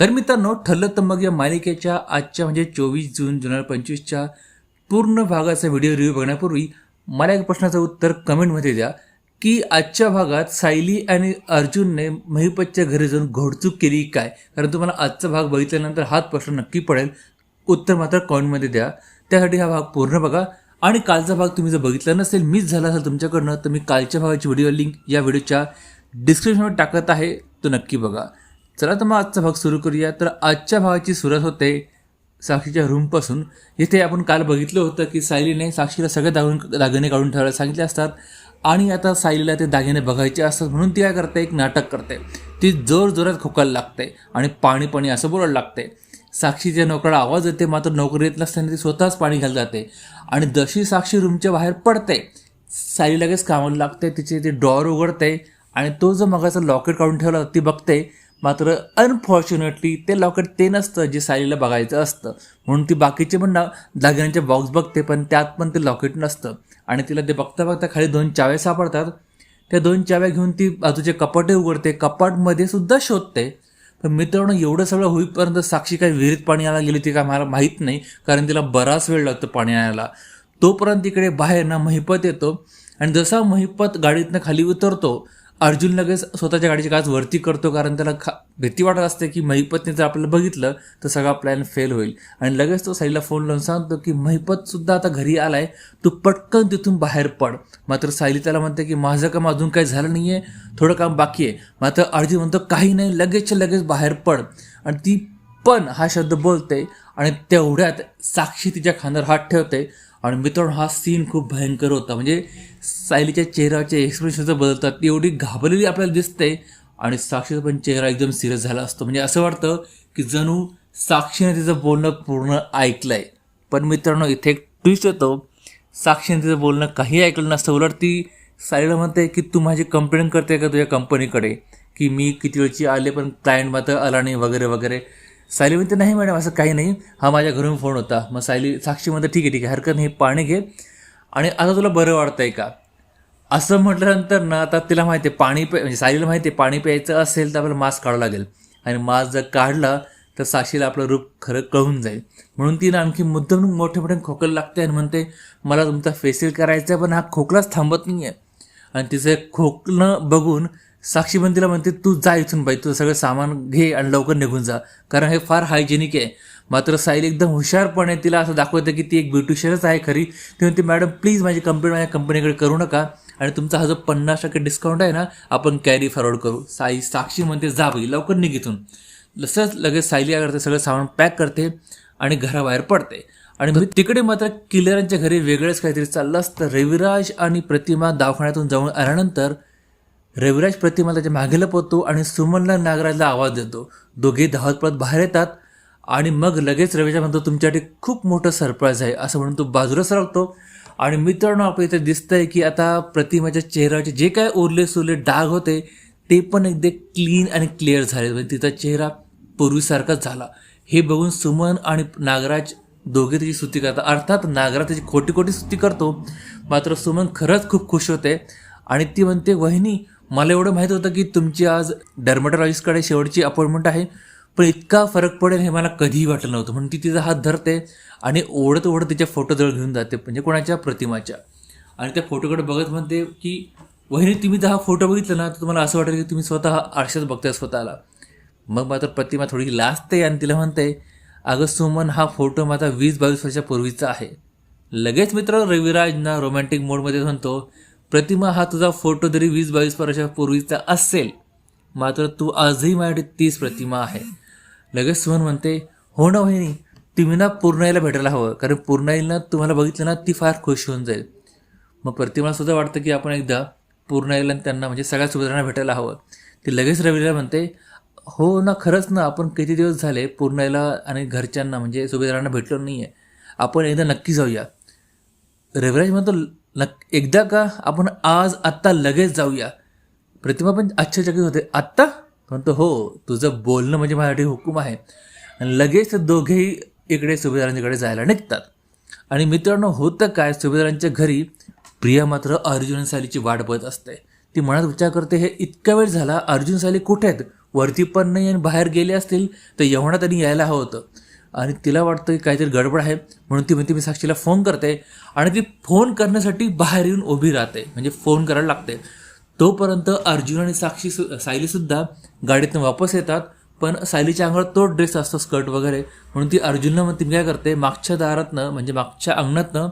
तर मित्रांनो ठरलं तर मग या मालिकेच्या आजच्या म्हणजे चोवीस जून दोन हजार पंचवीसच्या पूर्ण भागाचा व्हिडिओ रिव्ह्यू बघण्यापूर्वी मला एक प्रश्नाचं उत्तर कमेंटमध्ये द्या की आजच्या भागात सायली आणि अर्जुनने महिपतच्या घरी जाऊन घोडचूक केली काय? कारण तुम्हाला आजचा भाग बघितल्यानंतर हाच प्रश्न नक्की पडेल. उत्तर मात्र कॉमेंटमध्ये द्या. त्यासाठी हा भाग पूर्ण बघा. आणि कालचा भाग तुम्ही जर बघितला नसेल मिस झाला असेल तुमच्याकडनं तर मी कालच्या भागाची व्हिडिओ लिंक या व्हिडिओच्या डिस्क्रिप्शनवर टाकत आहे. तो नक्की बघा. चला तर मग आजचा भाग सुरू करूया. तर आजच्या भागाची सुरुवात होते साक्षीच्या रूमपासून जिथे आपण काल बघितलं होतं की सायलीने साक्षीला सगळे दागून दागिने काढून ठेवायला सांगितले असतात. आणि आता सायलीला ते दागिने बघायचे असतात म्हणून ती काय करते? एक नाटक करते. ती जोर जोरात खोकायला लागते आणि पाणी पाणी असं बोलायला लागते. साक्षीच्या नोकराला आवाज येते मात्र नोकरी येत नसताना ती स्वतःच पाणी घालत जाते. आणि जशी साक्षी रूमच्या बाहेर पडते सायली लगेच कामाला लागते तिचे ते डॉर उघडते आणि तो जो मगाचा लॉकेट काढून ठेवला ती बघते मात्र अनफॉर्च्युनेटली ते लॉकेट ते नसतं जे सायलीला बघायचं असतं. म्हणून ती बाकीचे पण दागिन्यांचे बॉक्स बघते पण त्यात पण ते लॉकेट नसतं. आणि तिला ते बघता बघता खाली दोन चाव्या सापडतात. त्या दोन चाव्या घेऊन ती बाजूचे कपाटे उघडते. कपाटमध्ये सुद्धा शोधते. पण मित्रांनो एवढं सगळं होईपर्यंत साक्षी काही विहिरीत पाणी आणायला गेली ती काय मला माहीत नाही कारण तिला बराच वेळ लागतो पाणी आणायला. तोपर्यंत तिकडे बाहेर ना महिपत येतो. आणि जसा महिपत गाडीतनं खाली उतरतो अर्जुन लगेच स्वतःच्या गाडीची काच वरती करतो कारण त्याला खा भीती वाटत असते की महिपतने जर आपल्याला बघितलं तर सगळा प्लॅन फेल होईल. आणि लगेच तो साईला फोन लावून सांगतो की महिपत सुद्धा आता घरी आलाय तू पटकन तिथून बाहेर पड. मात्र सायली त्याला म्हणते की माझं काम अजून काही झालं नाही आहे थोडं काम बाकी आहे. मात्र अर्जुन म्हणतो काही नाही लगेचच्या लगेच बाहेर पड. आणि ती पण हा शब्द बोलते आणि तेवढ्यात साक्षी तिच्या खांद्यावर हात ठेवते आणि मित्रांनो हा सीन खूप भयंकर होता. म्हणजे सायलीच्या चेहऱ्याचे एक्सप्रेशन जर बदलतात ती एवढी घाबरलेली आपल्याला दिसते आणि साक्षीचा पण चेहरा एकदम सिरियस झाला असतो. म्हणजे असं वाटतं की जणू साक्षीने तिचं बोलणं पूर्ण ऐकलं आहे पण मित्रांनो इथे एक ट्विस्ट येतो. साक्षीने तिचं बोलणं काही ऐकलं नसतं. उलट ती सायलीला म्हणते की तू माझी कंप्लेंट करते का तुझ्या कंपनीकडे की मी किती वेळची आले पण क्लायंट मात्र आला नाही वगैरे वगैरे. सायली म्हणते नाही मॅडम असं काही नाही. हा माझ्या घरून फोन होता. मग सायली साक्षी म्हणते ठीक आहे ठीक आहे हरकत नाही पाणी घे. आणि आता तुला बरं वाटतंय का? असं म्हटल्यानंतर ना आता तिला माहिती आहे पाणी पे म्हणजे सायलीला माहिती आहे पाणी प्यायचं असेल तर आपल्याला मास्क काढावं लागेल. आणि मास्क जर काढला तर साक्षीला आपलं रूप खरं कळून जाईल. म्हणून तिनं आणखी मुद्दाम मोठे मोठे खोकल लागते आणि म्हणते मला तुमचा फेसिल करायचा आहे पण हा खोकलाच थांबत नाही आहे आणि तिचं खोकलं बघून साक्षी पण तिला म्हणते तू जा इथून बाई तुझं सगळं सामान घे आणि लवकर निघून जा. कारण हे फार हायजेनिक आहे. मात्र साईल एकदम हुशारपणे तिला असं दाखवतं की ती एक ब्युटिशियनच आहे खरी. ती म्हणते मॅडम प्लीज माझी कंप्लेंट माझ्या कंपनीकडे करू नका आणि तुमचा हा जो पन्नास टक्के डिस्काउंट आहे ना आपण कॅरी फॉरवर्ड करू. साई साक्षी म्हणते जा बाई लवकर निघ इथून. तसंच लगेच सायली काय करते सगळं सामान पॅक करते आणि घराबाहेर पडते. आणि मग तिकडे मात्र किलरांच्या घरी वेगळंच काहीतरी चाललं असतं. रविराज आणि प्रतिमा दवाखान्यातून जाऊन आल्यानंतर रविराज प्रतिमा त्याच्यामागे लपवतो आणि सुमनला नागराजला आवाज देतो. दोघे धावत पळत बाहेर येतात आणि मग लगेच रविराज म्हणतो तुमच्यासाठी खूप मोठं सरप्राईज आहे असं म्हणून तो बाजूला सरकतो. आणि मित्रांनो आपल्या इथे दिसतंय की आता प्रतिमाच्या चेहऱ्याचे जे काय ओरले सुरले डाग होते ते पण एकदम क्लीन आणि क्लिअर झाले म्हणजे तिचा चेहरा पूर्वीसारखाच झाला. हे बघून सुमन आणि नागराज दोघे त्याची स्तुती करतात. अर्थात नागराज त्याची खोटी खोटी स्तुती करतो. मात्र सुमन खरंच खूप खुश होते. आणि ती म्हणते वहिनी मला एवढं माहीत होतं की तुमची आज डर्मॅटॉलॉजिस्टकडे शेवटची अपॉइंटमेंट आहे पण इतका फरक पडेल हे मला कधीही वाटलं नव्हतं. म्हणून ती तिचा हात धरते आणि ओढत ओढत तिच्या फोटोजवळ घेऊन जाते म्हणजे कोणाच्या? प्रतिमाच्या. आणि त्या फोटोकडे बघत म्हणते की वहिनी तुम्ही जर हा फोटो बघितला ना तर तुम्हाला असं वाटेल की तुम्ही स्वतः आरशात बघताय स्वतःला. मग मात्र प्रतिमा थोडी लाजते आणि तिला म्हणते अगं सुमन हा फोटो माझा वीस बावीस वर्षापूर्वीचा आहे. लगेच मित्र रविराजना रोमॅन्टिक मोडमध्ये म्हणतो प्रतिमा हा तुझा फोटो जरी वीस बावीस वर्षापूर्वीचा असेल मात्र तू आजही माझ्याकडे तीच प्रतिमा आहे. लगेच सुमन म्हणते हो ना वहिनी तुम्ही ना पूर्णाईला भेटायला हवं कारण पूर्णाईला तुम्हाला बघितलं ना ती फार खुश होऊन जाईल. मग प्रतिमा सुद्धा वाटतं की आपण एकदा पूर्णाईला आणि त्यांना म्हणजे सगळ्या सुभद्रांना भेटायला हवं. ती लगेच रवीला म्हणते हो ना खरंच ना आपण किती दिवस झाले पूर्णाईला आणि घरच्यांना म्हणजे सुभेदारांना भेटलो नाही आहे आपण एकदा नक्की जाऊया. रविराज म्हणतो नक एकदा का आपण आज आत्ता लगेच जाऊया? प्रतिमा पण आश्चर्यचकित होते. आत्ता? म्हणतो हो तुझं बोलणं म्हणजे माझ्यासाठी हुकूम आहे. आणि लगेच ते दोघेही इकडे सुभेदारांच्याकडे जायला निघतात. आणि मित्रांनो होतं काय? सुभेदारांच्या घरी प्रिया मात्र अर्जुन सालीची वाट बघत असते. ती मनात विचार करते हे इतका वेळ झाला? अर्जुन साली कुठे आहेत? वरती पण नाही आणि बाहेर गेले असतील तर एवढा त्यांनी यायला हवं होतं. आणि तिला वाटतं की काहीतरी गडबड आहे म्हणून ती म्हणते मी साक्षीला फोन करते. आणि ती फोन करण्यासाठी बाहेर येऊन उभी राहते म्हणजे फोन करायला लागते. तोपर्यंत अर्जुन आणि साक्षी सु सायलीसुद्धा गाडीतून वापस येतात पण सायलीच्या अंगावर तो ड्रेस असतो स्कर्ट वगैरे. म्हणून ती अर्जुनला मग ती काय करते मागच्या दारातनं म्हणजे मागच्या अंगणातनं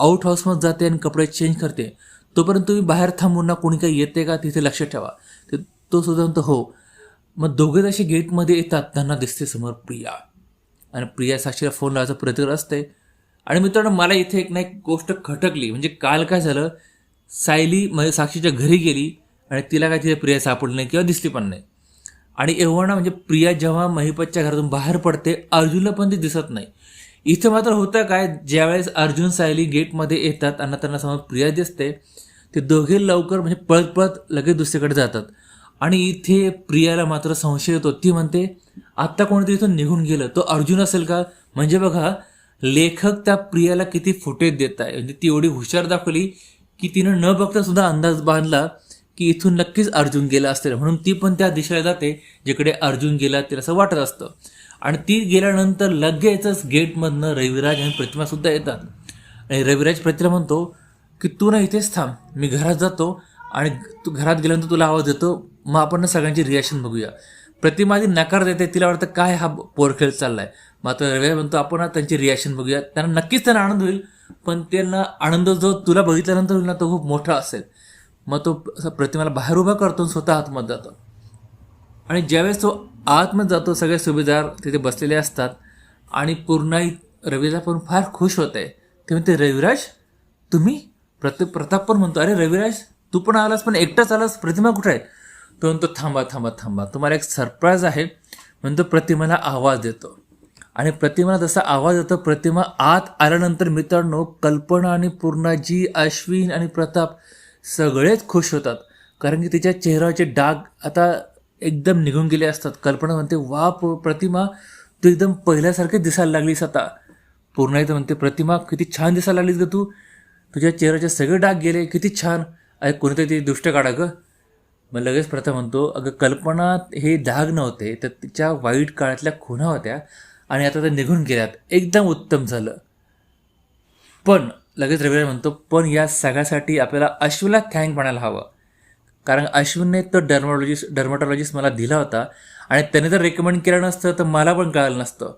आउट हाऊसमध्ये जाते आणि कपडे चेंज करते. तोपर्यंत तुम्ही बाहेर थांबून ना कोणी काही येते का तिथे लक्ष ठेवा. ते तो सुद्धा म्हणतो हो. मग दोघे तसे गेटमध्ये येतात त्यांना दिसते समोर प्रिया. आणि प्रिया साक्षीला फोन लावायचा प्रयत्न असते. आणि मित्रांनो मला इथे एक ना एक गोष्ट खटकली. म्हणजे काल काय झालं? सायली म्हणजे साक्षीच्या घरी गेली आणि तिला काय तिथे प्रिया सापडली नाही किंवा दिसली पण नाही. आणि एवढं ना म्हणजे प्रिया जेव्हा महिपतच्या घरातून बाहेर पडते अर्जुनला पण ती दिसत नाही. इथं मात्र होतं काय? ज्यावेळेस अर्जुन सायली गेटमध्ये येतात आणि त्यांना समोर प्रिया दिसते ते दोघे लवकर म्हणजे पळत पळत लगेच दुसरीकडे जातात. आणि इथे प्रियाला मात्र संशय येतो. ती म्हणते आत्ता कोणीतरी इथून निघून गेलं. तो अर्जुन असेल का? म्हणजे बघा लेखक त्या प्रियाला किती फुटेज देत आहे. म्हणजे ती एवढी हुशार दाखवली की तिनं न बघता सुद्धा अंदाज बांधला की इथून नक्कीच अर्जुन गेला असेल. म्हणून ती पण त्या दिशेला जाते जिकडे अर्जुन गेला तिला असं वाटत असतं. आणि ती गेल्यानंतर लगेचच गेटमधनं रविराज आणि प्रतिमा सुद्धा येतात. आणि रविराज प्रतिमा म्हणतो की तू ना इथेच थांब. मी घरात जातो आणि तू घरात गेल्यानंतर तुला आवाज येतो मग आपण सगळ्यांची रिॲक्शन बघूया. प्रतिमा आधी नकार देते तिला वाटतं काय हा पोरखेळ चाललाय? मात्र रविराज म्हणतो आपण त्यांची रिॲक्शन बघूया. त्यांना नक्कीच त्यांना आनंद होईल पण त्यांना आनंद जो तुला बघितल्यानंतर होईल ना तो खूप मोठा असेल. मग तो प्रतिमाला बाहेर उभा करतो आणि स्वतः आतमध्ये जातो. आणि ज्यावेळेस तो आतमध्ये जातो सगळे सुभेदार तिथे बसलेले असतात आणि पूर्णाई रवीला पण फार खुश होते. ते म्हणते रविराज तुम्ही प्रत प्रताप पण म्हणतो अरे रविराज तू पण आलास पण एकटाच आलास प्रतिमा कुठे आहे? तो म्हणतो थांबा थांबा थांबा. तुम्हाला एक सरप्राईज आहे. म्हणतो प्रतिमाला आवाज देतो. आणि प्रतिमाला जसा आवाज येतो प्रतिमा आत आल्यानंतर मित्रांनो कल्पना आणि पूर्णाजी अश्विन आणि प्रताप सगळेच खुश होतात. कारण की तिच्या चेहऱ्याचे डाग आता एकदम निघून गेले असतात. कल्पना म्हणते वा प- प्रतिमा तू एकदम पहिल्यासारखे दिसायला लागलीस आता. पूर्ण तर म्हणते प्रतिमा किती छान दिसायला लागलीस ग तू. तुझ्या चेहऱ्याचे सगळे डाग गेले किती छान. अरे कोणीतरी ती दुष्ट काढा ग. मग लगेच प्रथा म्हणतो अगं कल्पना हे धाग नव्हते तर तिच्या वाईट काळातल्या खुणा होत्या आणि आता त्या निघून गेल्यात. एकदम उत्तम झालं. पण लगेच रविवार म्हणतो पण या सगळ्यासाठी आपल्याला अश्विनला थँक म्हणायला हवं. कारण अश्विनने तो डर्मॅटॉलॉजिस्ट डर्मॅटॉलॉजिस्ट मला दिला होता आणि त्याने जर रेकमेंड केलं नसतं तर मला पण कळालं नसतं.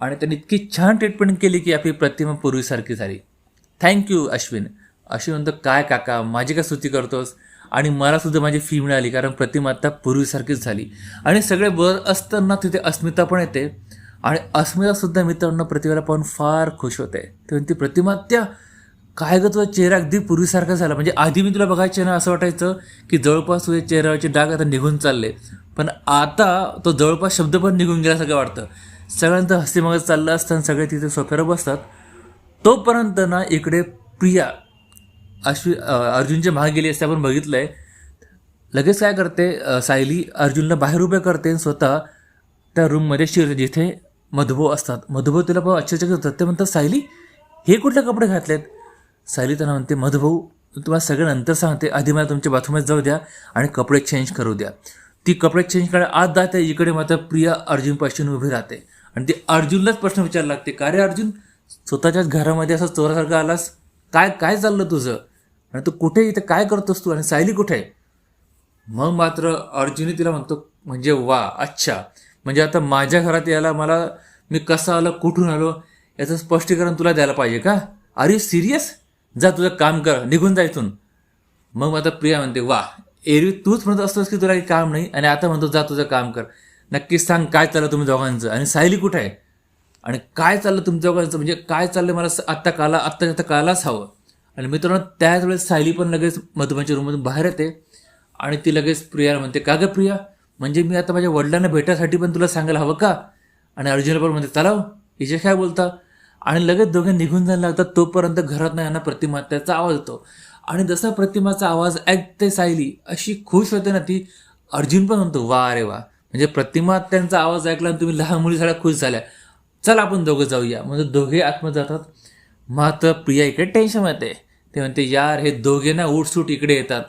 आणि त्याने इतकी छान ट्रीटमेंट केली की आपली प्रतिमा पूर्वीसारखी झाली. थँक्यू अश्विन. अश्विन म्हणतो काय काका माझी का स्तुती करतोस? आणि मलासुद्धा माझी फी मिळाली कारण प्रतिमा आता पूर्वीसारखीच झाली. आणि सगळे बर असताना तिथे अस्मिता पण येते. आणि अस्मितासुद्धा मित्रांना मित्रांनो प्रतिभाला पाहून फार खुश होते. ते म्हणते प्रतिमा त्या काय गं तुझा चेहरा अगदी पूर्वीसारखा झाला. म्हणजे आधी मी तुला बघायचे ना असं वाटायचं की जवळपास तुझ्या चेहऱ्यावरचे डाग आता निघून चालले. पण आता तो जवळपास शब्द पण निघून गेल्यासारखं वाटतं? सगळ्यांचं हस्ती मग चाललं असताना सगळे तिथे सोफ्यावर बसतात. तोपर्यंत ना इकडे प्रिया अश्वी अर्जुनच्या मागे गेली असते आपण बघितलं आहे लगेच काय करते सायली अर्जुनला बाहेर उभे करते आणि स्वतः त्या रूममध्ये शिरते जिथे मधुभाऊ असतात. मधुभाऊ तिला पण आश्चर्यचकित होतात ते म्हणतात सायली हे कुठले कपडे घातलेत? सायली त्यांना म्हणते मधुभाऊ तुम्हाला सगळं नंतर सांगते. आधी मला तुमच्या बाथरूमात जाऊ द्या आणि कपडे चेंज करू द्या. ती कपडे चेंज करायला आत जाते. इकडे मात्र प्रिया अर्जुन पश्चिम उभी राहते. आणि ती अर्जुनलाच प्रश्न विचारायला लागते का रे अर्जुन? स्वतःच्याच घरामध्ये असं चोरासारखं आलास? काय काय चाललं तुझं? आणि तू कुठे इथं काय करतोस तू? आणि सायली कुठे? आहे मग मात्र अर्जुनी तिला म्हणतो म्हणजे वा अच्छा. म्हणजे आता माझ्या घरात यायला मला मी कसं आलो कुठून आलो याचं स्पष्टीकरण तुला द्यायला पाहिजे का? आर यू सिरियस जा तुझं काम कर निघून जा इथून. मग आता प्रिया म्हणते वा एरवी तूच म्हणत असतोस की तुला काही काम नाही? आणि आता म्हणतो जा तुझं काम कर. नक्कीच सांग काय चाललं तुम्ही दोघांचं? आणि सायली कुठे? आहे आणि काय चाललं तुमच्या दोघांचं? म्हणजे काय चाललं मला आत्ता काला आत्ता आत्ता कालाच हवं. आणि मित्रांनो त्याच वेळेस सायली पण लगेच मधुबाच्या रूममधून बाहेर येते. आणि ती लगेच प्रियाला म्हणते का गं प्रिया? म्हणजे मी आता माझ्या वडिलांना भेटायसाठी पण तुला सांगायला हवं का? आणि अर्जुन पण म्हणते चलाव हो, हिचे काय बोलता? आणि लगेच दोघे निघून जायला लागतात. तोपर्यंत घरात नाही यांना प्रतिमा त्याचा आवाज येतो. आणि जसा प्रतिमाचा आवाज ऐकते सायली अशी खुश होते ना ती. अर्जुन पण म्हणतो वा अरे वा. म्हणजे प्रतिमा त्यांचा आवाज ऐकला आणि तुम्ही लहान मुली सगळ्या खुश झाल्या. चला आपण दोघं जाऊया. म्हणजे दोघे आत्म जातात. मात्र प्रिया इकडे टेन्शन येते ते म्हणते यार हे दोघे ना उठसूट इकडे येतात.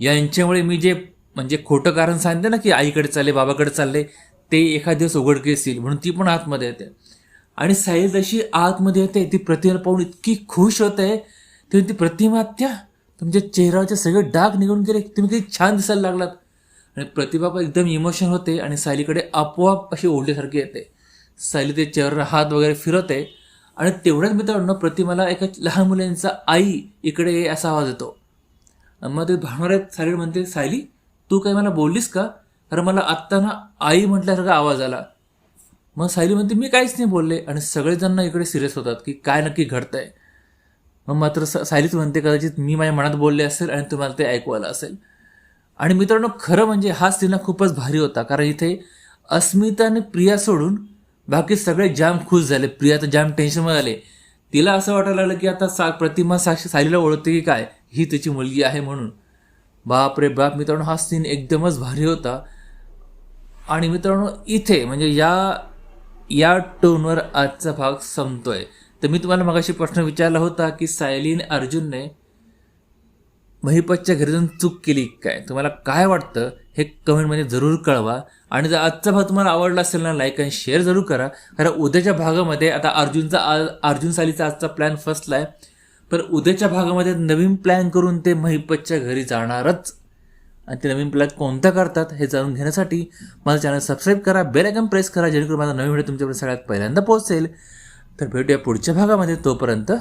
यांच्यामुळे मी जे म्हणजे खोटं कारण सांगते ना की आईकडे चालले बाबाकडे चालले ते एखाद दिवस उघडकीस येईल म्हणून ती पण आतमध्ये येते. आणि साहिल जशी आतमध्ये येते ती प्रतिमा पाहून इतकी खुश होते. ती ती प्रतिमा त्या तुमच्या चेहऱ्यावरचे सगळे डाग निघून गेले. तुम्ही किती छान दिसायला लागलात. आणि प्रतिभा एकदम इमोशन होते आणि सायलीकडे आपोआप अशी ओढल्यासारखी येते. सायली ते चेहऱ्यावर हात वगैरे फिरवते. आणि तेवढ्याच मित्रांनो प्रतिमाला एका लहान मुलांचा आई इकडे ये असा आवाज येतो. मग ते भावणाऱ्या सायली म्हणते सायली तू काही मला बोललीस का? कारण मला आत्ता ना आई म्हटल्यासारखा आवाज आला. मग सायली म्हणते मी काहीच नाही बोलले. आणि सगळेजण इकडे सिरियस होतात की काय नक्की घडतंय. मग मात्र स- सायलीच म्हणते कदाचित मी माझ्या मनात बोलले असेल आणि तुम्हाला ते ऐकू आलं असेल. आणि मित्रांनो खरं म्हणजे हा सिनेमा खूपच भारी होता. कारण इथे अस्मिता आणि प्रिया सोडून बाकी सगळे जाम खुश झाले. प्रिया तर जाम टेन्शनमध्ये आले. तिला असं वाटायला लागलं की आता सा प्रतिमा साक्षी सायलीला ओळखते की काय? ही तिची मुलगी आहे म्हणून. बाप रे बाप मित्रांनो हा सीन एकदमच भारी होता. आणि मित्रांनो इथे म्हणजे या या टोनवर आजचा भाग संपतोय. तर मी तुम्हाला मगाशी प्रश्न विचारला होता की सायलीन अर्जुनने महिपतच्या घरी जाऊन चूक केली काय? तुम्हाला काय वाटतं? हे कमेंटमध्ये जरूर कळवा. आणि जर आजचा भाग तुम्हाला आवडला असेल ना लाईक आणि शेअर जरूर करा. कारण उद्याच्या भागामध्ये आता अर्जुनचा आ- अर्जुन सालीचा आजचा प्लॅन फसला आहे. पण उद्याच्या भागामध्ये नवीन प्लॅन करून ते महिपतच्या घरी जाणारच. आणि ते नवीन प्लॅन कोणता करतात हे जाणून घेण्यासाठी माझं चॅनल सबस्क्राईब करा बेल आयकॉन प्रेस करा जेणेकरून माझा नवीन व्हिडिओ तुमच्याकडे सगळ्यात पहिल्यांदा पोहोचेल. तर भेटूया पुढच्या भागामध्ये. तोपर्यंत